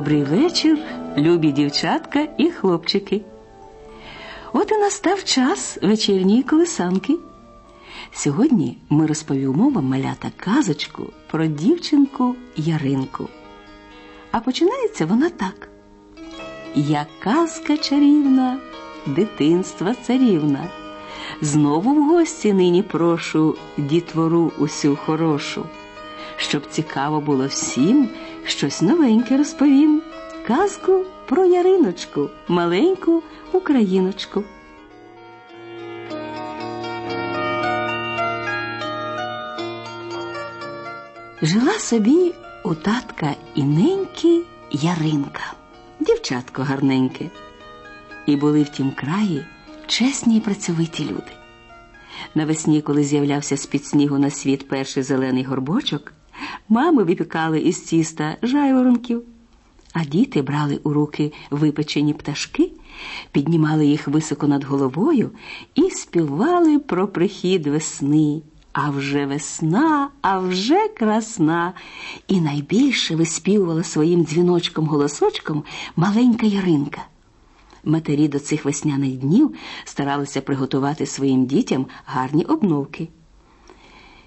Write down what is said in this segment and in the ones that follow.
Добрий вечір, любі дівчатка і хлопчики. От і настав час вечірньої колисанки. Сьогодні ми розповімо вам малята казочку про дівчинку Яринку. А починається вона так: Я казка чарівна, дитинства царівна. Знову в гості нині прошу дітвору усю хорошу. Щоб цікаво було всім, щось новеньке розповім. Казку про Яриночку, маленьку україночку. Жила собі у татка і неньки Яринка, дівчатко гарненьке. І були в тім краї чесні й працьовиті люди. Навесні, коли з'являвся з-під снігу на світ перший зелений горбочок, мами випікали із тіста жайворонків, а діти брали у руки випечені пташки, піднімали їх високо над головою і співали про прихід весни. А вже весна, а вже красна. І найбільше виспівувала своїм дзвіночком-голосочком маленька Яринка. Матері до цих весняних днів старалися приготувати своїм дітям гарні обновки.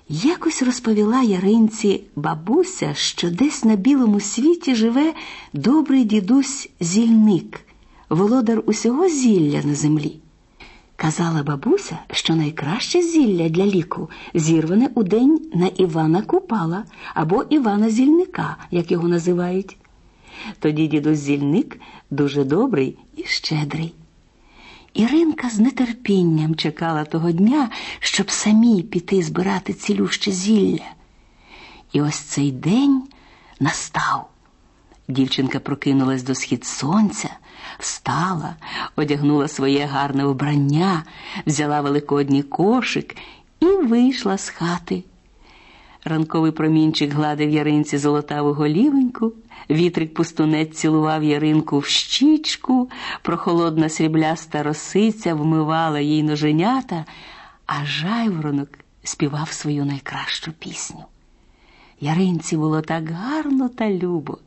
Якось розповіла Яринці бабуся, що десь на білому світі живе добрий дідусь зільник, володар усього зілля на землі. Казала бабуся, що найкраще зілля для ліку зірване у день на Івана Купала або Івана Зільника, як його називають. Тоді дідусь зільник дуже добрий і щедрий. Іринка з нетерпінням чекала того дня, щоб самій піти збирати цілюще зілля. І ось цей день настав. Дівчинка прокинулась до схід сонця, встала, одягнула своє гарне вбрання, взяла великодній кошик і вийшла з хати. Ранковий промінчик гладив яринці золотаву голівеньку, вітрик пустунець цілував яринку в щічку, прохолодна срібляста росиця вмивала їй ноженята, а жайворонок співав свою найкращу пісню. Яринці було так гарно та любо.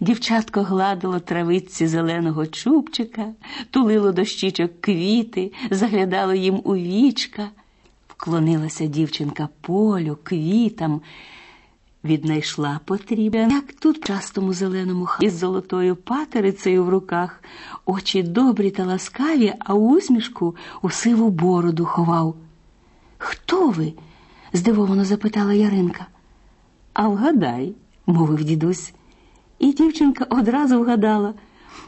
Дівчатко гладило травиці зеленого чубчика, тулило до щічок квіти, заглядало їм у вічка. Вклонилася дівчинка полю, квітам, віднайшла потрібне, як тут частому зеленому хаті із золотою патерицею в руках, очі добрі та ласкаві, а усмішку у сиву бороду ховав. Хто ви? здивовано запитала Яринка. А вгадай, мовив дідусь. І дівчинка одразу вгадала.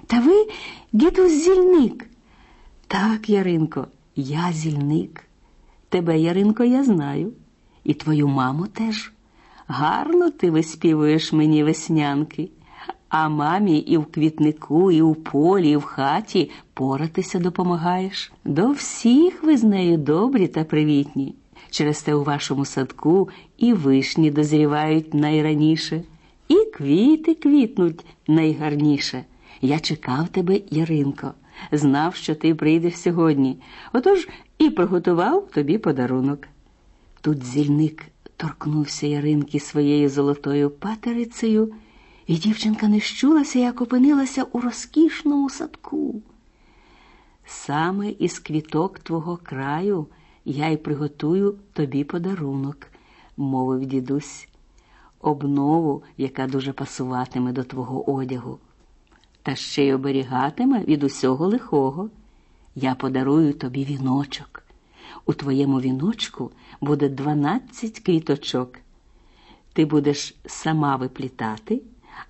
Та ви, дідусь, зільник. Так, Яринко, я зільник. Тебе, Яринко, я знаю, і твою маму теж. Гарно ти виспівуєш мені веснянки, а мамі і в квітнику, і в полі, і в хаті поратися допомагаєш. До всіх ви з нею добрі та привітні. Через те у вашому садку і вишні дозрівають найраніше, і квіти квітнуть найгарніше. Я чекав тебе, Яринко, знав, що ти прийдеш сьогодні. Отож і приготував тобі подарунок. Тут зільник торкнувся Яринки своєю золотою патерицею, і дівчинка не щулася, як опинилася у розкішному садку. Саме із квіток твого краю я й приготую тобі подарунок, мовив дідусь, обнову, яка дуже пасуватиме до твого одягу, та ще й оберігатиме від усього лихого. Я подарую тобі віночок. У твоєму віночку буде дванадцять квіточок. Ти будеш сама виплітати,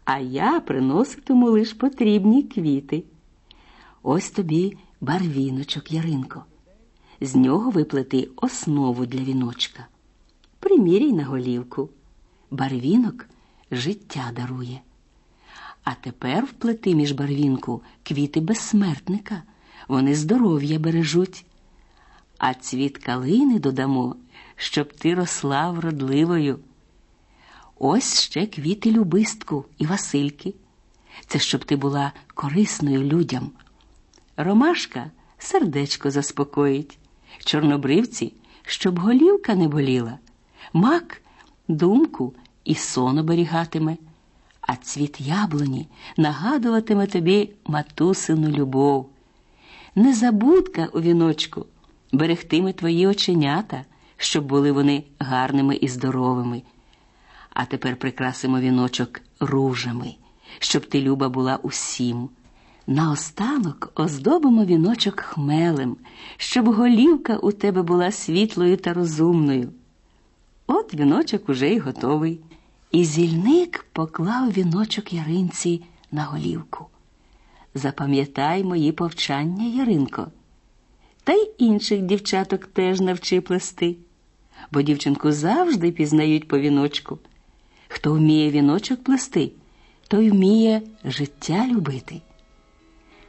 а я приноситиму лиш потрібні квіти. Ось тобі барвіночок, Яринко. З нього виплети основу для віночка. Приміряй на голівку. Барвінок життя дарує. А тепер вплети між барвінку квіти безсмертника. Вони здоров'я бережуть. А цвіт калини додамо, щоб ти росла вродливою. Ось ще квіти любистку і Васильки. Це щоб ти була корисною людям. Ромашка сердечко заспокоїть, чорнобривці, щоб голівка не боліла, мак думку і сон оберігатиме, а цвіт яблуні нагадуватиме тобі матусину любов. Незабудка у віночку берегтиме твої оченята, щоб були вони гарними і здоровими. А тепер прикрасимо віночок ружами, щоб ти люба була усім. Наостанок оздобимо віночок хмелем, щоб голівка у тебе була світлою та розумною. От віночок уже й готовий. І зільник поклав віночок яринці на голівку. Запам'ятай мої повчання, Яринко. Та й інших дівчаток теж навчи плести, бо дівчинку завжди пізнають по віночку. Хто вміє віночок плести, той вміє життя любити.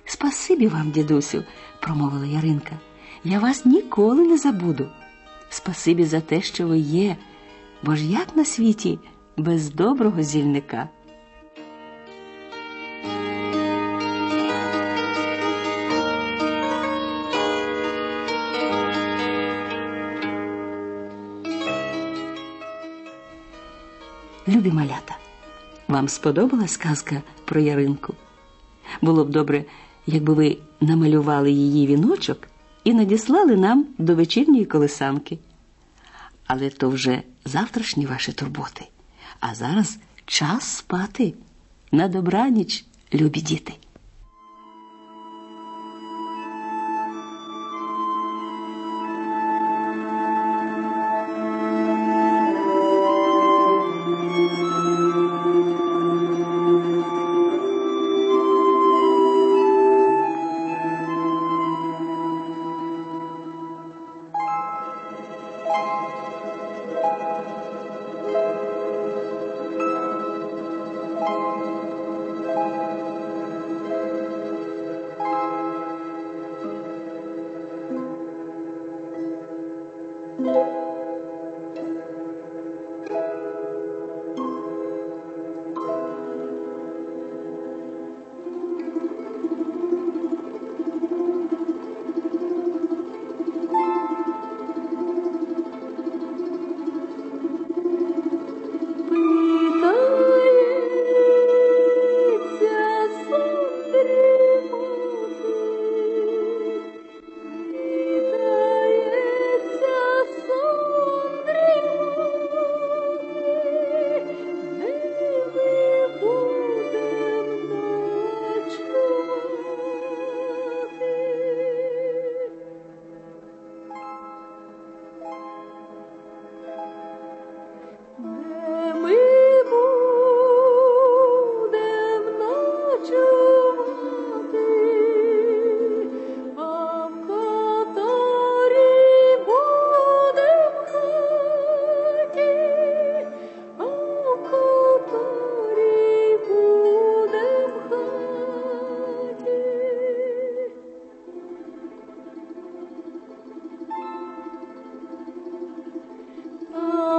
Спасибі вам, дідусю, промовила Яринка. Я вас ніколи не забуду. Спасибі за те, що ви є, бо ж як на світі без доброго зільника. Любі малята, вам сподобалась сказка про Яринку? Було б добре, якби ви намалювали її віночок і надіслали нам до вечірньої колесанки. Але то вже завтрашні ваші турботи. А зараз час спати. На добраніч, любі діти.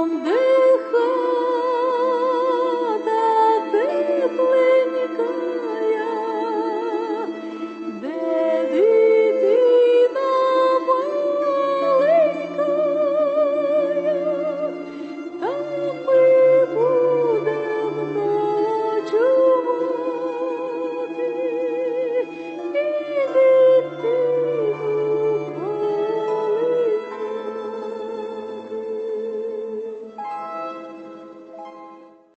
Yandım